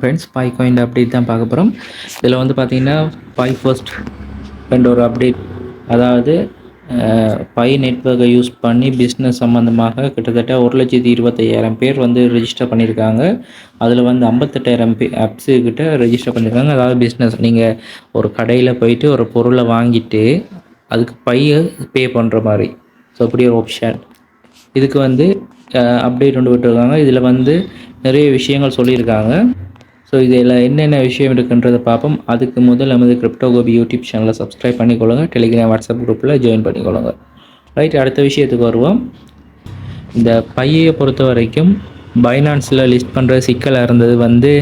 Friends by coin update தான் பார்க்க போகிறோம் இதில் வந்து பார்த்தீங்கன்னா பாய் ஃபர்ஸ்ட் ரெண்டு ஒரு அப்டேட் அதாவது பை நெட்ஒர்க்கை யூஸ் பண்ணி பிஸ்னஸ் சம்மந்தமாக கிட்டத்தட்ட ஒரு லட்சத்தி இருபத்தையாயிரம் பேர் வந்து ரெஜிஸ்டர் பண்ணியிருக்காங்க. அதில் வந்து ஐம்பத்தெட்டாயிரம் பே அப்ஸு கிட்ட ரெஜிஸ்டர் பண்ணியிருக்காங்க. அதாவது பிஸ்னஸ் நீங்கள் ஒரு கடையில் போயிட்டு ஒரு பொருளை வாங்கிட்டு அதுக்கு பையை பே பண்ணுற மாதிரி. ஸோ அப்படி ஒரு ஆப்ஷன் இதுக்கு வந்து அப்டேட் கொண்டு விட்டுருக்காங்க. இதில் வந்து நிறைய விஷயங்கள் சொல்லியிருக்காங்க. ஸோ இதில் என்னென்ன விஷயம் இருக்குன்றதை பார்ப்போம். அதுக்கு முதல் நமது கிரிப்டோ கோபி யூடியூப் சேனலை சப்ஸ்கிரைப் பண்ணிக்கொள்ளுங்க டெலிகிராம் வாட்ஸ்அப் குரூப்பில் ஜாயின் பண்ணிக்கொள்ளுங்க. ரைட் அடுத்த விஷயத்துக்கு வருவோம். இந்த பையை பொறுத்த வரைக்கும் பைனான்ஸில் லிஸ்ட் பண்ணுற சிக்கலாக இருந்தது வந்து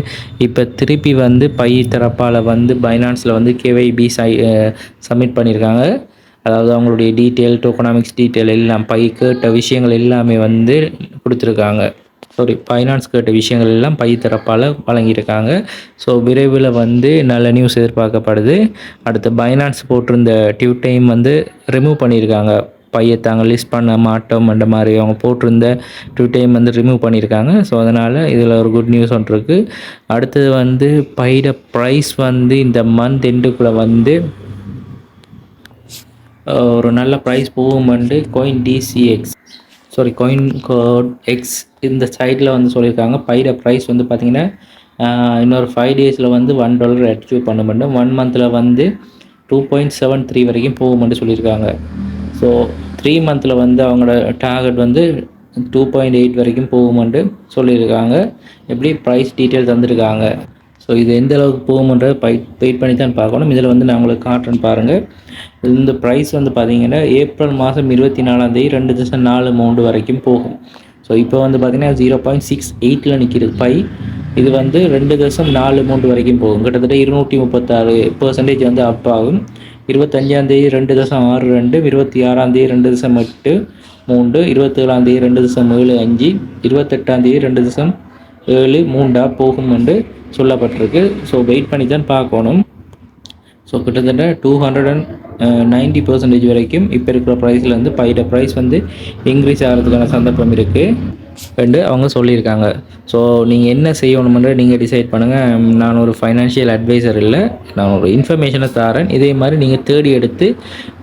இப்போ திருப்பி வந்து பை தரப்பால் வந்து பைனான்ஸில் வந்து கேவைபி சை சப்மிட் பண்ணியிருக்காங்க அதாவது அவங்களுடைய டீட்டெயில் டோக்கனாமிக்ஸ் டீட்டெயில் எல்லாம் பை கேட்ட விஷயங்கள் எல்லாமே வந்து கொடுத்துருக்காங்க. சாரி ஃபைனான்ஸ் கேட்ட விஷயங்கள் எல்லாம் பை தரப்பால் வழங்கியிருக்காங்க. ஸோ விரைவில் வந்து நல்ல நியூஸ் எதிர்பார்க்கப்படுது. அடுத்து பைனான்ஸ் போட்டிருந்த டியூ டைம் வந்து ரிமூவ் பண்ணியிருக்காங்க. பையை தாங்க லிஸ்ட் பண்ண மாட்டோம் அந்த மாதிரி அவங்க போட்டிருந்த டூ டைம் வந்து ரிமூவ் பண்ணியிருக்காங்க. ஸோ அதனால் இதில் ஒரு குட் நியூஸ் ஒன்று இருக்குது அடுத்தது வந்து பைட ப்ரைஸ் வந்து இந்த மந்த் எண்டுக்குள்ளே வந்து ஒரு நல்ல price போகுமெண்டு coin DCX sorry coin code X இந்த சைட்டில் வந்து சொல்லியிருக்காங்க. பைட ப்ரைஸ் வந்து பார்த்திங்கன்னா இன்னொரு ஃபைவ் டேஸில் வந்து ஒன் டாலர் அச்சீவ் பண்ண முடியும். ஒன் மந்தில் வந்து டூ பாயிண்ட் செவன் த்ரீ வரைக்கும் போகும்னு சொல்லியிருக்காங்க. ஸோ த்ரீ மந்தில் வந்து அவங்களோட டார்கெட் வந்து டூ பாயிண்ட் எயிட் வரைக்கும் போகும்னு சொல்லியிருக்காங்க. எப்படி ப்ரைஸ் டீட்டெயில் தந்திருக்காங்க? ஸோ இது எந்த அளவுக்கு போகும்ன்றதை பை வெயிட் பண்ணி தான் பார்க்கணும். இதில் வந்து நான் உங்களுக்கு காட்டுறேன்னு பாருங்கள் இந்த ப்ரைஸ் வந்து பார்த்தீங்கன்னா ஏப்ரல் மாதம் இருபத்தி நாலாந்தேதி ரெண்டு தசம் நாலு மூன்று வரைக்கும் போகும். ஸோ இப்போ வந்து பார்த்தீங்கன்னா ஜீரோ பாயிண்ட் சிக்ஸ் எயிட்டில் நிற்கிறது பை. இது வந்து ரெண்டு தசம் நாலு மூன்று வரைக்கும் போகும். கிட்டத்தட்ட இருநூற்றி முப்பத்தாறு பர்சன்டேஜ் வந்து அப் ஆகும். இருபத்தஞ்சாந்தேதி ரெண்டு தசம் ஆறு ரெண்டு இருபத்தி ஆறாந்தேதி ரெண்டு தசம் எட்டு மூன்று இருபத்தேழாந்தேதி ரெண்டு தசம் ஏழு அஞ்சு இருபத்தெட்டாந்தேதி ரெண்டு தசம் ஏழு மூண்டா போகும் என்று சொல்லப்பட்டிருக்கு. ஸோ வெயிட் பண்ணி தான் பார்க்கணும். ஸோ கிட்டத்தட்ட two hundred and ninety percentage வரைக்கும் இப்போ இருக்கிற ப்ரைஸில் வந்து பைட ப்ரைஸ் வந்து இன்க்ரீஸ் ஆகிறதுக்கான சந்தர்ப்பம் இருக்குது என்று அவங்க சொல்லியிருக்காங்க. ஸோ நீங்கள் என்ன செய்யணுமென்ற நீங்கள் டிசைட் பண்ணுங்கள் நான் ஒரு ஃபைனான்ஷியல் அட்வைசர் இல்லை. நான் ஒரு இன்ஃபர்மேஷனை தரேன். இதே மாதிரி நீங்கள் தேடி எடுத்து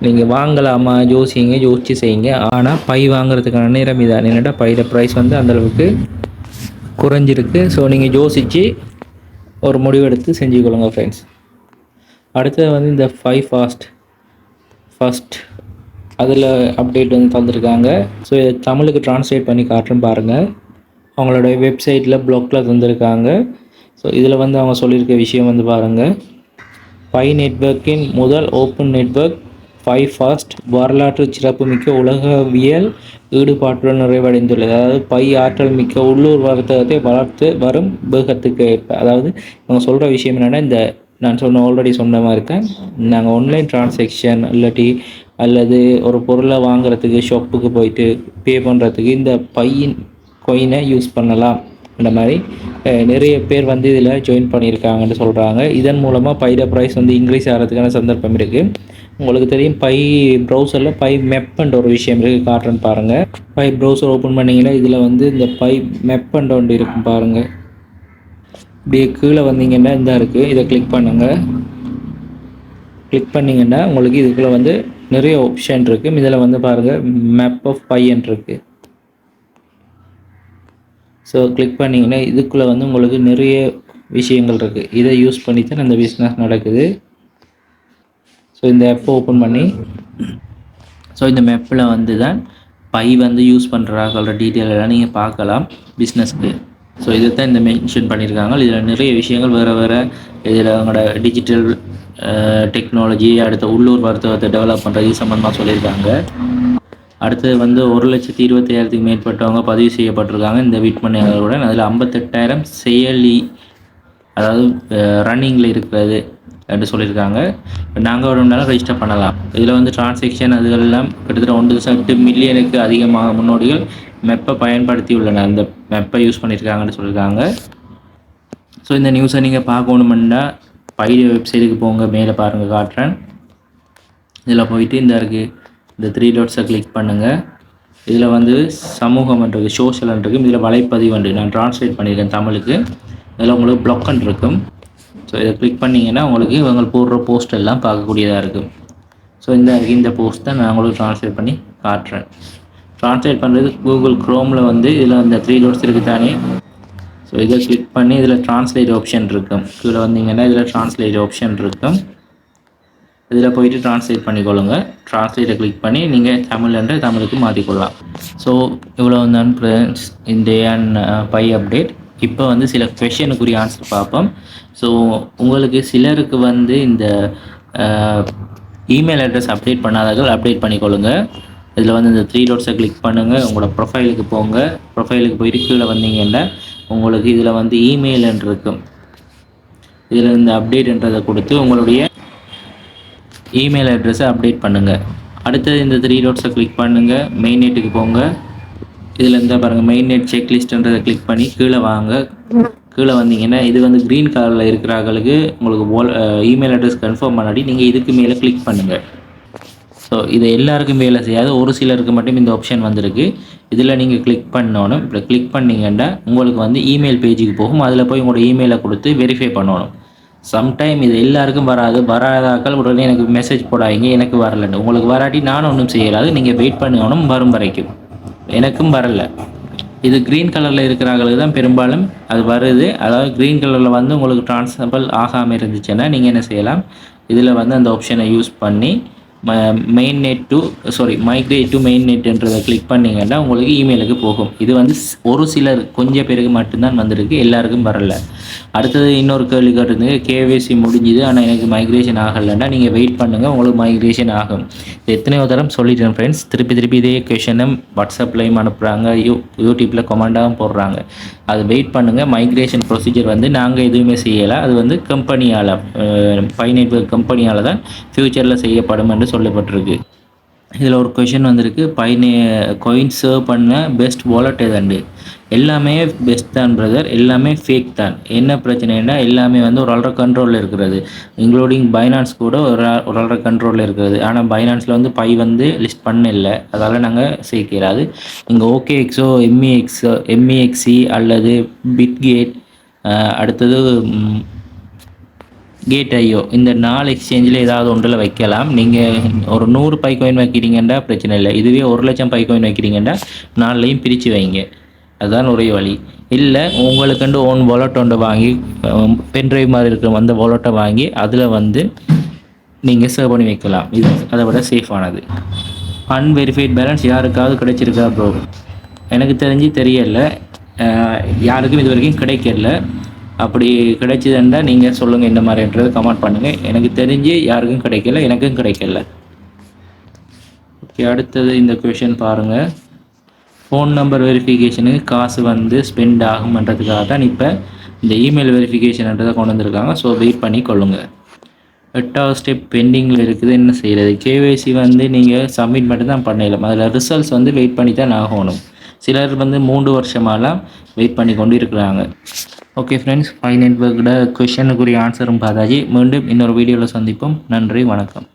நீங்கள் வாங்கலாமா? யோசிங்க யோசிச்சு செய்யுங்க. ஆனால் பை வாங்குறதுக்கான நேரம் இதான். என்னடா பையிட ப்ரைஸ் வந்து அந்தளவுக்கு குறைஞ்சிருக்கு. ஸோ நீங்கள் யோசித்து ஒரு முடிவெடுத்து செஞ்சுக்கொள்ளுங்க ஃப்ரெண்ட்ஸ் அடுத்தது வந்து இந்த ஃபைவ் ஃபாஸ்ட் ஃபஸ்ட் அதில் அப்டேட் வந்து தந்திருக்காங்க. ஸோ இதை தமிழுக்கு ட்ரான்ஸ்லேட் பண்ணி காட்டுறேன் பாருங்கள் அவங்களோட வெப்சைட்டில் ப்ளாக்கில் தந்திருக்காங்க. ஸோ இதில் வந்து அவங்க சொல்லியிருக்க விஷயம் வந்து பாருங்கள் பை நெட்ஒர்க்கின் முதல் ஓப்பன் நெட்ஒர்க் ஃபைவ் ஃபாஸ்ட் வரலாற்று சிறப்புமிக்க உலகவியல் ஈடுபாட்டுடன் நிறைவடைந்துள்ளது. அதாவது பை ஆற்றல் மிக்க உள்ளூர் வர்த்தகத்தை வளர்த்து வரும் வேகத்துக்கு ஏற்ப அதாவது இவங்க சொல்கிற விஷயம் என்னென்னா இந்த நான் சொன்ன ஆல்ரெடி சொன்ன மாதிரி தான் நாங்கள் ஆன்லைன் டிரான்சாக்ஷன் இல்லாட்டி அல்லது ஒரு பொருளை வாங்குறதுக்கு ஷாப்புக்கு போயிட்டு பே பண்ணுறதுக்கு இந்த பையின் கொயினை யூஸ் பண்ணலாம். இந்த மாதிரி நிறைய பேர் வந்து இதில் ஜாயின் பண்ணியிருக்காங்கன்னு சொல்கிறாங்க இதன் மூலமாக பைட ப்ரைஸ் வந்து இன்க்ரீஸ் ஆகிறதுக்கான சந்தர்ப்பம் இருக்குது உங்களுக்கு தெரியும் பை ப்ரௌசரில் பை மெப்பண்ட் ஒரு விஷயம் இருக்குது காட்டுறேன்னு பாருங்கள் பை ப்ரௌசர் ஓப்பன் பண்ணிங்கன்னா இதில் வந்து இந்த பை மெப்பண்ட் ஒன்று இருக்கும் பாருங்கள் இப்படியே கீழே வந்தீங்கன்னா இந்த இருக்குது இதை கிளிக் பண்ணுங்கள் கிளிக் பண்ணிங்கன்னா உங்களுக்கு இதுக்குள்ளே வந்து நிறைய ஆப்ஷன் இருக்குது இதில் வந்து பாருங்கள் மேப் ஆஃப் பையன் இருக்குது ஸோ கிளிக் பண்ணிங்கன்னா இதுக்குள்ளே வந்து உங்களுக்கு நிறைய விஷயங்கள் இருக்குது இதை யூஸ் பண்ணி தான் அந்த பிஸ்னஸ் நடக்குது. ஸோ இந்த ஆப்பை ஓப்பன் பண்ணி ஸோ இந்த மேப்பில் வந்து தான் பை வந்து யூஸ் பண்ணுறாங்களோட டீட்டெயில் எல்லாம் நீங்கள் பார்க்கலாம் பிஸ்னஸ்க்கு ஸோ இதை தான் இந்த மென்ஷன் பண்ணியிருக்காங்க இதில் நிறைய விஷயங்கள் வேறு வேறு இதில் அவங்களோட டிஜிட்டல் டெக்னாலஜி அடுத்த உள்ளூர் மருத்துவத்தை டெவலப் பண்ணுறது சம்மந்தமாக சொல்லியிருக்காங்க. அடுத்தது வந்து ஒரு லட்சத்தி இருபத்தி ஏழாயிரத்துக்கு மேற்பட்டவங்க பதிவு செய்யப்பட்டிருக்காங்க. இந்த விற்பனையாளருடன் அதில் ஐம்பத்தெட்டாயிரம் செயலி அதாவது ரன்னிங்கில் இருக்கிறது. என்று சொல்லியிருக்காங்க. நாங்கள் வேணும்னாலும் ரெஜிஸ்டர் பண்ணலாம். இதில் வந்து டிரான்சாக்ஷன் அதுகளெல்லாம் கிட்டத்தட்ட ஒன்று எட்டு மில்லியனுக்கு அதிகமாக முன்னோடிகள் மெப்பை பயன்படுத்தி உள்ளன அந்த மெப்பை யூஸ் பண்ணியிருக்காங்கன்னு சொல்லியிருக்காங்க. ஸோ இந்த நியூஸை நீங்கள் பார்க்கணுமெண்டா பைடிய வெப்சைட்டுக்கு போங்க மேலே பாருங்கள் காட்டுறேன். இதில் போயிட்டு இந்த இருக்குது இந்த த்ரீ டாட்ஸை கிளிக் பண்ணுங்கள் இதில் வந்து சமூகம் இருக்குது சோஷியல் இருக்கும் இதில் வலைப்பதிவு நான் ட்ரான்ஸ்லேட் பண்ணியிருக்கேன் தமிழுக்கு. இதில் உங்களுக்கு ப்ளாக்னு இருக்கும். ஸோ இதை கிளிக் பண்ணிங்கன்னா உங்களுக்கு இவங்க போடுற போஸ்ட் எல்லாம் பார்க்கக்கூடியதாக இருக்கும். ஸோ இந்த இந்த போஸ்ட் தான் நான் உங்களுக்கு ட்ரான்ஸ்லேட் பண்ணி காட்டுறேன். ட்ரான்ஸ்லேட் பண்ணுறது கூகுள் க்ரோமில் வந்து இதில் அந்த த்ரீ டோட்ஸ் இருக்குது தானே? ஸோ இதை கிளிக் பண்ணி இதில் ட்ரான்ஸ்லேட் ஆப்ஷன் இருக்கும். கீழே வந்தீங்கன்னா இதில் ட்ரான்ஸ்லேட் ஆப்ஷன் இருக்கும். இதில் போயிட்டு ட்ரான்ஸ்லேட் பண்ணிக்கொள்ளுங்க. ட்ரான்ஸ்லேட்டை கிளிக் பண்ணி நீங்கள் தமிழ்ன்ற தமிழுக்கு மாற்றிக்கொள்ளலாம். ஸோ இவ்வளோ தான் ஃப்ரெண்ட்ஸ் இந்த பை அப்டேட் இப்போ வந்து சில கொஷனுக்குரிய ஆன்சர் பார்ப்போம். ஸோ உங்களுக்கு சிலருக்கு வந்து இந்த இமெயில் அட்ரஸ் அப்டேட் பண்ணாதவர்கள் அப்டேட் பண்ணிக்கொள்ளுங்க. இதில் வந்து இந்த த்ரீ டோட்ஸை கிளிக் பண்ணுங்கள் உங்களோட ப்ரொஃபைலுக்கு போங்க. ப்ரொஃபைலுக்கு போய் கீழே வந்தீங்கன்னா உங்களுக்கு இதில் வந்து இமெயில் இருக்கும். இதில் இந்த அப்டேட்ன்றதை கொடுத்து உங்களுடைய இமெயில் அட்ரஸை அப்டேட் பண்ணுங்கள் அடுத்தது இந்த த்ரீ டோட்ஸை கிளிக் பண்ணுங்கள் மெயின் நெட்டுக்கு போங்க. இதில் இருந்தால் பாருங்கள் மெயின் நெட் செக்லிஸ்ட்ன்றதை கிளிக் பண்ணி கீழே வாங்க. கீழே வந்தீங்கன்னா இது வந்து க்ரீன் கலரில் இருக்கிறவங்களுக்கு உங்களுக்கு போல் இமெயில் அட்ரஸ் கன்ஃபார்ம் பண்ணாடி நீங்கள் இதுக்கு மேலே கிளிக் பண்ணுங்கள் ஸோ இது எல்லாருக்கும் வேலை செய்யாது. ஒரு சிலருக்கு மட்டும் இந்த ஆப்ஷன் வந்திருக்கு. இதில் நீங்கள் கிளிக் பண்ணணும். இப்போ கிளிக் பண்ணிங்கன்னா உங்களுக்கு வந்து இமெயில் பேஜுக்கு போகும். அதில் போய் உங்களோட இமெயிலை கொடுத்து வெரிஃபை பண்ணணும். சம்டைம் இது எல்லாருக்கும் வராது. வராதாக்கள் உடனே எனக்கு மெசேஜ் போடாதீங்க. எனக்கு வரலன்னு. உங்களுக்கு வராட்டி நானும் ஒன்றும் செய்யலாது நீங்கள் வெயிட் பண்ணணும். வரும் வரைக்கும். எனக்கும் வரல. இது க்ரீன் கலரில் இருக்கிறவங்களுக்கு தான் பெரும்பாலும். அது வருது. அதாவது க்ரீன் கலரில் வந்து உங்களுக்கு ட்ரான்ஸ்ஃபபிள் ஆகாமல் இருந்துச்சுன்னா நீங்கள் என்ன செய்யலாம்? இதில் வந்து அந்த ஆப்ஷனை யூஸ் பண்ணி main net to sorry migrate to main நெட்ன்றதை click பண்ணிங்கன்னா உங்களுக்கு இமெயிலுக்கு போகும். இது வந்து ஒரு சிலர் கொஞ்சம் பேருக்கு மட்டும்தான் வந்திருக்கு எல்லாருக்கும் வரல. அடுத்தது இன்னொரு கேள்வி கேட்டிருந்தது கேவிசி முடிஞ்சுது ஆனால் எனக்கு மைக்ரேஷன் ஆகலைன்னா நீங்கள் வெயிட் பண்ணுங்கள் உங்களுக்கு மைக்ரேஷன் ஆகும். இது எத்தனையோ தரம் சொல்லிட்டேன் ஃப்ரெண்ட்ஸ் திருப்பி திருப்பி இதே கொஷனும் வாட்ஸ்அப்லையும் அனுப்புகிறாங்க யூ யூடியூப்பில் கொமெண்டாகவும் போடுறாங்க. அது வெயிட் பண்ணுங்கள் மைக்ரேஷன் ப்ரொசீஜர் வந்து நாங்கள் எதுவுமே செய்யலை. அது வந்து கம்பெனியால் ஃபை கம்பெனியால் தான் ஃப்யூச்சரில் செய்யப்படும் என்று சொல்லப்பட்டிருக்கு. இதில் ஒரு கொஷின் வந்திருக்கு. பைனே கொயின் சர்வ் பண்ண பெஸ்ட் வாலெட் எதாண்டு எல்லாமே பெஸ்ட் தான் பிரதர் எல்லாமே ஃபேக் தான். என்ன பிரச்சனைனா எல்லாமே வந்து ஒரு கண்ட்ரோலில் இருக்கிறது. இன்க்ளூடிங் பைனான்ஸ் கூட ஒரு ஒரு கண்ட்ரோலில் இருக்கிறது. ஆனால் பைனான்ஸில் வந்து பை வந்து லிஸ்ட் பண்ணல. அதால் நாங்கள் சேர்க்கிறாது இங்கே ஓகே எக்ஸோ எம்இஎக்ஸோ எம்இஎக்ஸி அல்லது பிட்கேட் அடுத்தது கேட் ஐயோ இந்த நாலு எக்ஸ்சேஞ்சில் ஏதாவது ஒன்றில் வைக்கலாம். நீங்கள் ஒரு நூறு பை கோயின் வைக்கிறீங்கன்னா பிரச்சனை இல்லை. இதுவே ஒரு லட்சம் பை கோயின் வைக்கிறீங்கன்னா நாலுலையும் பிரித்து வைங்க. அதுதான் ஒரே வழி. இல்லை உங்களுக்குண்டு ஓன் வாலெட் ஒன்று வாங்கி பென்ட்ரைவ் மாதிரி இருக்கிற அந்த வாலெட்டை வாங்கி அதில் வந்து நீங்கள் சேவ் பண்ணி வைக்கலாம். இது அதை விட சேஃபானது அன்வெரிஃபைட் பேலன்ஸ் யாருக்காவது கிடைச்சிருக்கா ப்ரோ எனக்கு தெரிஞ்சு தெரியல. யாருக்கும் இது வரைக்கும் கிடைக்கல. அப்படி கிடைச்சதுன்னா நீங்கள் சொல்லுங்கள் இந்த மாதிரின்றது கமெண்ட் பண்ணுங்கள் எனக்கு தெரிஞ்சு யாருக்கும் கிடைக்கல எனக்கும் கிடைக்கல. ஓகே அடுத்தது இந்த கொஷின் பாருங்கள் ஃபோன் நம்பர் வெரிஃபிகேஷனுக்கு காசு வந்து ஸ்பெண்ட் ஆகும்ன்றதுக்காக தான் இப்போ இந்த இமெயில் வெரிஃபிகேஷன்ன்றதை கொண்டு வந்திருக்காங்க. ஸோ வெயிட் பண்ணி கொள்ளுங்கள் எட்டாவது ஸ்டெப் பெண்டிங்கில் இருக்குது. என்ன செய்கிறது கேவைசி வந்து நீங்கள் சப்மிட் மட்டும் தான் பண்ணலாம் அதில் ரிசல்ட்ஸ் வந்து வெயிட் பண்ணி தான் ஆகணும். சிலர் வந்து மூன்று வருஷமாலாம் வெயிட் பண்ணி கொண்டு இருக்கிறாங்க. ஓகே ஃப்ரெண்ட்ஸ் ஃபைன் நெட்ஒர்க்கோட கொஷனுக்குரிய ஆன்சரும் பார்த்தாச்சு. மீண்டும் இன்னொரு வீடியோவில் சந்திப்போம். நன்றி வணக்கம்.